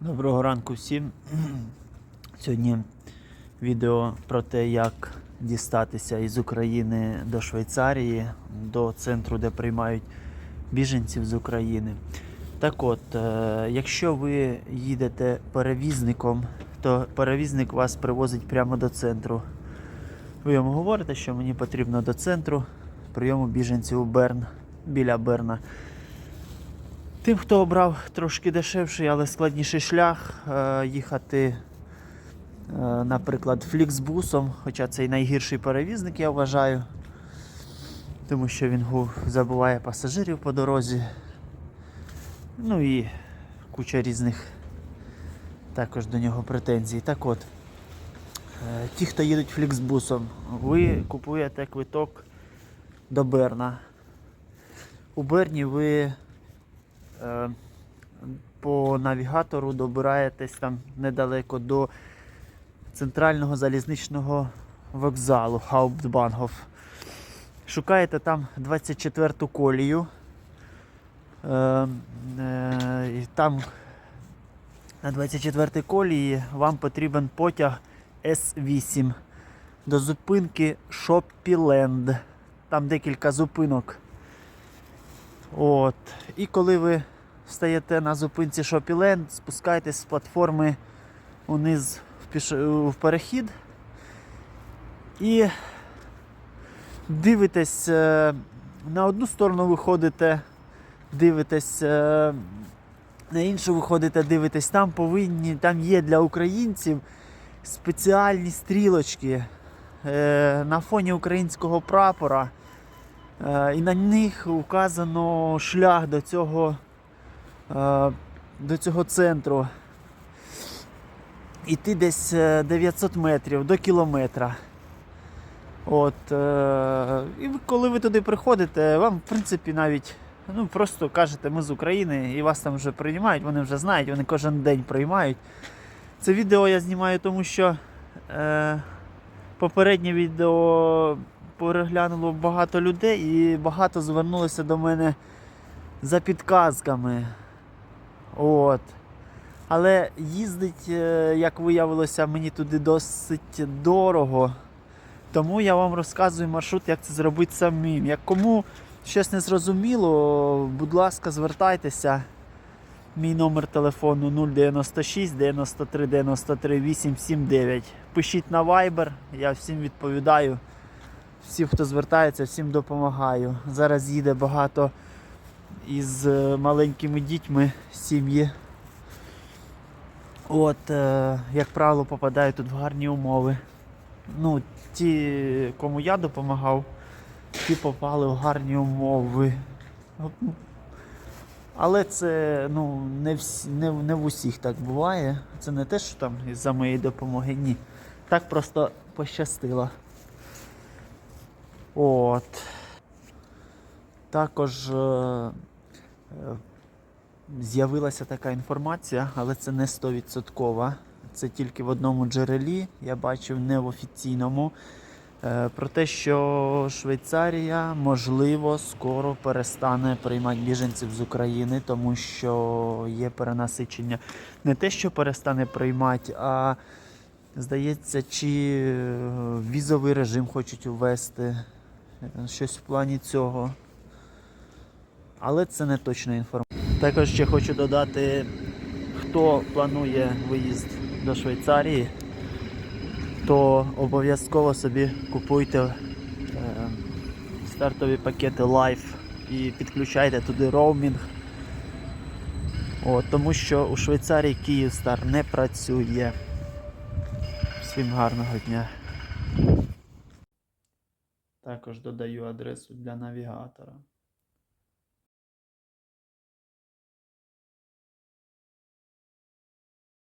Доброго ранку всім. Сьогодні відео про те, як дістатися із України до Швейцарії, до центру, де приймають біженців з України. Так от, е, якщо ви їдете перевізником, то перевізник вас привозить прямо до центру. Ви йому говорите, що мені потрібно до центру прийому біженців Берн, біля Берна. Тим, хто обрав трошки дешевший, але складніший шлях, е, їхати, е, наприклад, фліксбусом, хоча це і найгірший перевізник, я вважаю, тому що він забуває пасажирів по дорозі. Ну і куча різних також до нього претензій. Так от, е, ті, хто їдуть фліксбусом, ви купуєте квиток до Берна. У Берні ви по навігатору добираєтесь там недалеко до центрального залізничного вокзалу Hauptbahnhof. Шукаєте там 24-ту колію. Е, е, і там на 24-й колії вам потрібен потяг С8 до зупинки Шоппіленд. Там декілька зупинок. От. І коли ви стаєте на зупинці Шопіленд, спускаєтесь з платформи униз в, піш... в перехід і дивитесь е, на одну сторону виходите, дивитесь, е, на іншу виходите, дивитесь, там повинні, там є для українців спеціальні стрілочки е, на фоні українського прапора. Е, І на них вказано шлях до цього, е, до цього центру. Іти десь е, 900 метрів до кілометра. От, е, і коли ви туди приходите, вам в принципі навіть ну, просто кажете, ми з України, і вас там вже приймають, вони вже знають, вони кожен день приймають. Це відео я знімаю, тому що е, попереднє відео переглянуло багато людей і багато звернулося до мене за підказками. От. Але їздить, е, як виявилося, мені туди досить дорого. Тому я вам розказую маршрут, як це зробити самим. Як кому щось не зрозуміло, будь ласка, звертайтеся. Мій номер телефону 096 93 93 879. Пишіть на Viber, я всім відповідаю. Всім, хто звертається, всім допомагаю. Зараз їде багато із е, маленькими дітьми сім'ї. От, е, як правило, попадають тут в гарні умови. Ну, ті, кому я допомагав, ті попали в гарні умови. Але це ну, не, всі, не, не в усіх так буває. Це не те, що там із-за моєї допомоги, ні. Так просто пощастило. От. Також е, е, з'явилася така інформація, але це не 100%. Це тільки в одному джерелі, я бачив не в офіційному. е, Про те, що Швейцарія можливо скоро перестане приймати біженців з України, тому що є перенасичення. Не те, що перестане приймати, а здається, чи е, візовий режим хочуть ввести. Е, Щось в плані цього. Але це не точна інформація. Також ще хочу додати, хто планує виїзд до Швейцарії, то обов'язково собі купуйте е, стартові пакети Life і підключайте туди роумінг. От, тому що у Швейцарії Київстар не працює. Всім гарного дня. Також додаю адресу для навігатора.